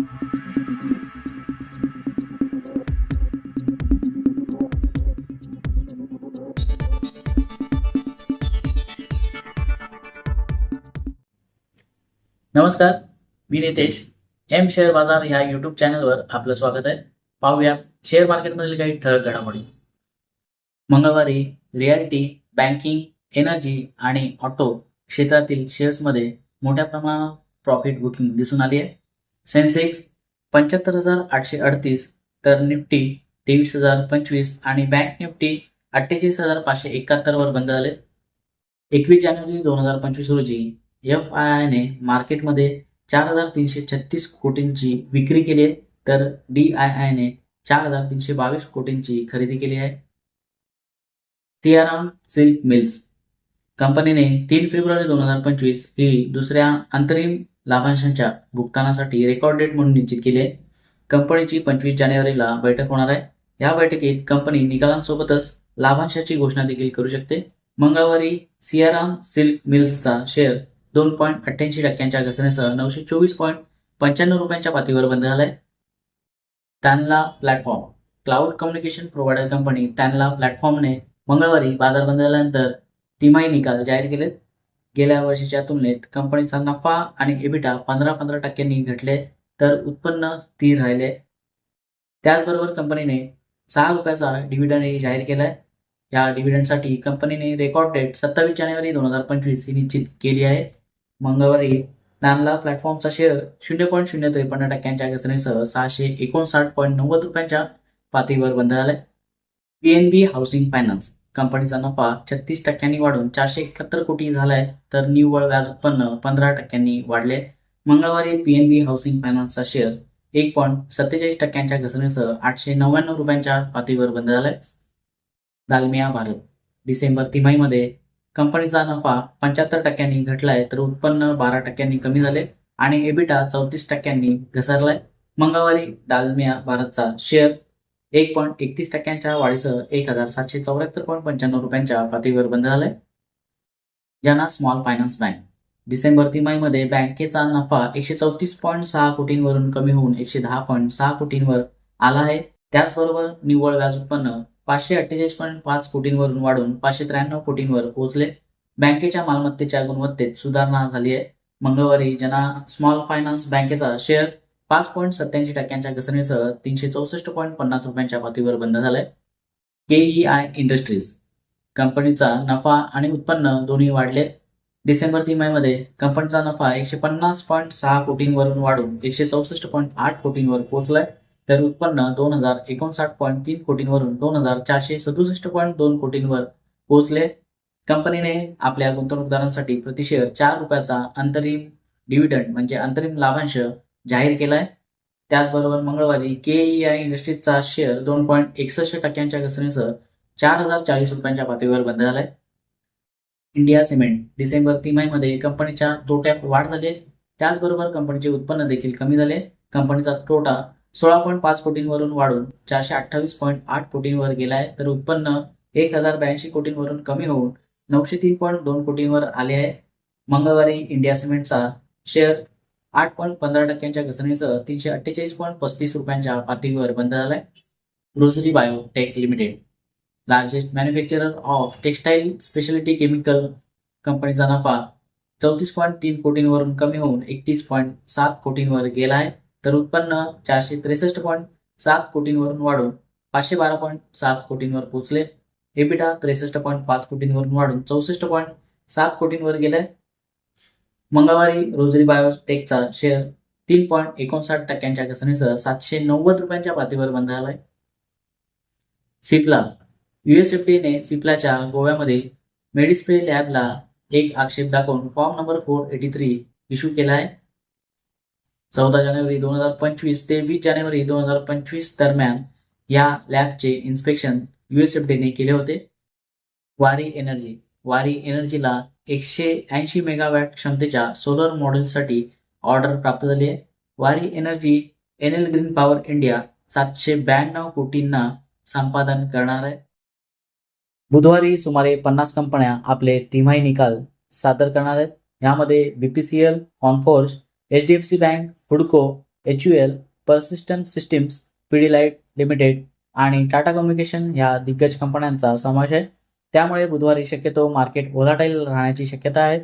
नमस्कार मी Nitesh. M share बाजार ह्या युट्यूब चॅनलवर आपलं स्वागत आहे. पाहूया शेअर मार्केटमधील काही ठळक घडामोडी. मंगळवारी रियालिटी बँकिंग एनर्जी आणि ऑटो क्षेत्रातील शेअर्समध्ये मोठ्या प्रमाणात प्रॉफिट बुकिंग दिसून आली आहे. सेन्सेक्स पंच्याहत्तर हजार आठशे अडतीस तर निफ्टी तेवीस हजार पंचवीस आणि बँक निफ्टी अठ्ठेचाळीस हजार पाचशे एकाहत्तरवर बंद झाले एकवीस जानेवारी दोन हजार पंचवीस रोजी एफ आय आयने मार्केटमध्ये चार हजार तीनशे छत्तीस कोटींची विक्री केली आहे तर डी आय आयने चार हजार तीनशे बावीस कोटींची खरेदी केली आहे. सियाराम सिल्क मिल्स कंपनीने तीन फेब्रुवारी दोन हजार पंचवीस ही दुसऱ्या अंतरिम लाभांशांच्या भुगतानासाठी रेकॉर्ड डेट म्हणून निश्चित केली आहे. कंपनीची पंचवीस जानेवारीला बैठक होणार आहे. या बैठकीत कंपनी निकालांसोबतच लाभांशाची घोषणा देखील करू शकते. मंगळवारी सियाराम सिल्क मिल्सचा शेअर दोन पॉईंट अठ्ठ्याऐंशी टक्क्यांच्या घसरणीसह नऊशे चोवीस पॉईंट पंच्याण्णव रुपयांच्या पातळीवर बंद झालाय. Tanla platform cloud communication provider company Tanla प्लॅटफॉर्मने मंगळवारी बाजार बंद झाल्यानंतर तिमाही निकाल जाहीर केलेत. गेल्या वर्षीच्या तुलनेत कंपनीचा नफा आणि एबिटा पंधरा पंधरा टक्क्यांनी घटले तर उत्पन्न स्थिर राहिले. त्याचबरोबर कंपनीने सहा रुपयाचा डिव्हिडंडही जाहीर केलाय. या डिव्हिडंडसाठी कंपनीने रेकॉर्ड डेट सत्तावीस जानेवारी दोन हजार पंचवीस ही निश्चित केली आहे. मंगळवारी नानला प्लॅटफॉर्मचा शेअर शून्य पॉईंट शून्य त्रेपन्न टक्क्यांच्या घसरणीसह सहाशे एकोणसाठ पॉईंट नव्वद रुपयांच्या पातळीवर बंद झालाय. एन बी हाऊसिंग फायनान्स कंपनीचा नफा छत्तीस टक्क्यांनी वाढून चारशे एकाहत्तर कोटी झालाय तर निव्वळ व्याज उत्पन्न पंधरा टक्क्यांनी वाढले. मंगळवारी पीएनबी हाऊसिंग फायनान्सचा शेअर एक पॉईंट सत्तेचाळीस टक्क्यांच्या घसरणीसह आठशे नव्याण्णव रुपयांच्या पातळीवर बंद झालाय. दालमिया भारत डिसेंबर तिमाहीमध्ये कंपनीचा नफा पंच्याहत्तर टक्क्यांनी घटलाय तर उत्पन्न बारा टक्क्यांनी कमी झाले आणि एबिटा चौतीस टक्क्यांनी घसरलाय. मंगळवारी डालमिया भारतचा शेअर एक पॉईंट एकतीस टक्क्यांच्या वाढीसह एक हजार सातशे चौऱ्याहत्तर पॉईंट पंच्याण्णव रुपयांच्या पातळीवर बंद झालाय. Jana small finance bank. December तिमाहीमध्ये बँकेचा नफा एकशे चौतीस पॉईंट सहा कोटींवरून कमी होऊन एकशे दहा पॉईंट सहा कोटींवर आला आहे. त्याचबरोबर निव्वळ व्याज उत्पन्न पाचशे अठ्ठेचाळीस पॉईंट पाच कोटींवरून वाढून पाचशे त्र्याण्णव कोटींवर पोहोचले. बँकेच्या मालमत्तेच्या गुणवत्तेत सुधारणा झाली आहे. मंगळवारी ज्यांना स्मॉल फायनान्स बँकेचा शेअर पाच पॉईंट सत्याऐंशी टक्क्यांच्या घसरणीसह तीनशे चौसष्ट पॉईंट पन्नास रुपयांच्या पातळीवर बंद झालाय. केईआय इंडस्ट्रीज कंपनीचा नफा आणि उत्पन्न दोन्ही वाढले. डिसेंबर तिमाहीमध्ये कंपनीचा नफा एकशे पन्नास पॉईंट सहा कोटींवरून वाढून एकशे चौसष्ट पॉईंट आठ कोटींवर पोहोचलाय. तर उत्पन्न दोन हजार एकोणसाठ पॉईंट तीन कोटींवरून दोन हजार चारशे सदुसष्ट पॉईंट दोन कोटींवर पोहोचले. कंपनीने आपल्या गुंतवणूकदारांसाठी प्रतिशेअर चार रुपयाचा अंतरिम डिव्हिडंड म्हणजे अंतरिम लाभांश जाहीर केलाय. त्याचबरोबर मंगळवारी केईआय इंडस्ट्रीजचा शेअर दोन पॉईंट एकसष्ट टक्क्यांच्या घसरणीसह चार हजार चाळीस रुपयांच्या पातळीवर बंद झालाय. इंडिया सिमेंट डिसेंबर तिमाहीमध्ये कंपनीच्या तोट्यात वाढ झाली. त्याचबरोबर कंपनीचे उत्पन्न देखील कमी झाले. कंपनीचा तोटा सोळा पॉईंट पाच कोटींवरून वाढून चारशे अठ्ठावीस पॉईंट आठ कोटींवर गेलाय. तर उत्पन्न एक हजार ब्याऐंशी कोटींवरून कमी होऊन नऊशे तीन पॉईंट दोन कोटींवर आले आहे. मंगळवारी इंडिया सिमेंटचा शेअर आठ पॉईंट पंधरा टक्क्यांच्या घसरणीसह तीनशे अठ्ठेचाळीस पॉईंट पस्तीस रुपयांच्या पातळीवर बंद झालाय. Rossari biotech limited largest manufacturer of textile speciality chemical कंपनीचा नफा चौतीस पॉईंट तीन कोटींवरून कमी होऊन एकतीस पॉईंट सात कोटींवर गेला आहे तर उत्पन्न चारशे त्रेसष्ट पॉईंट सात कोटींवरून वाढून पाचशे बारा पॉईंट सात कोटींवर पोहोचले. एबिटा त्रेसष्ट पॉईंट पाच कोटींवरून वाढून चौसष्ट पॉईंट सात कोटींवर गेलाय. मंगळवारी रोजरी बायोटेकचा शेअर तीन पॉईंट एकोणसाठ टक्क्यांच्या घसरणीसह सातशे नव्वद रुपयांच्या पातळीवर बंद झालाय. सिप्ला युएसएफटीने सिप्लाच्या गोव्यामध्ये मेडिस्प्रे लॅबला एक आक्षेप दाखवून form number four eighty three issue केला आहे चौदा जानेवारी दोन हजार पंचवीस ते वीस जानेवारी दोन हजार पंचवीस दरम्यान या लॅबचे इन्स्पेक्शन युएसएफडीने केले होते. वारी एनर्जी वारी एनर्जीला एकशे ऐंशी मेगावॅट क्षमतेच्या सोलर मॉडेलसाठी ऑर्डर प्राप्त झाली आहे. Waaree energy N L green power India सातशे ब्याण्णव कोटींना संपादन करणार आहे. बुधवारी सुमारे पन्नास कंपन्या आपले तिमाही निकाल सादर करणार आहेत. यामध्ये BPCL कॉन्फोर्स H D F C bank हुडको H U L persistent systems Pidilite limited आणि टाटा कम्युनिकेशन ह्या दिग्गज कंपन्यांचा समावेश आहे. त्यामुळे बुधवारी शक्यतो मार्केट व्होलाटाईल राहण्याची शक्यता आहे.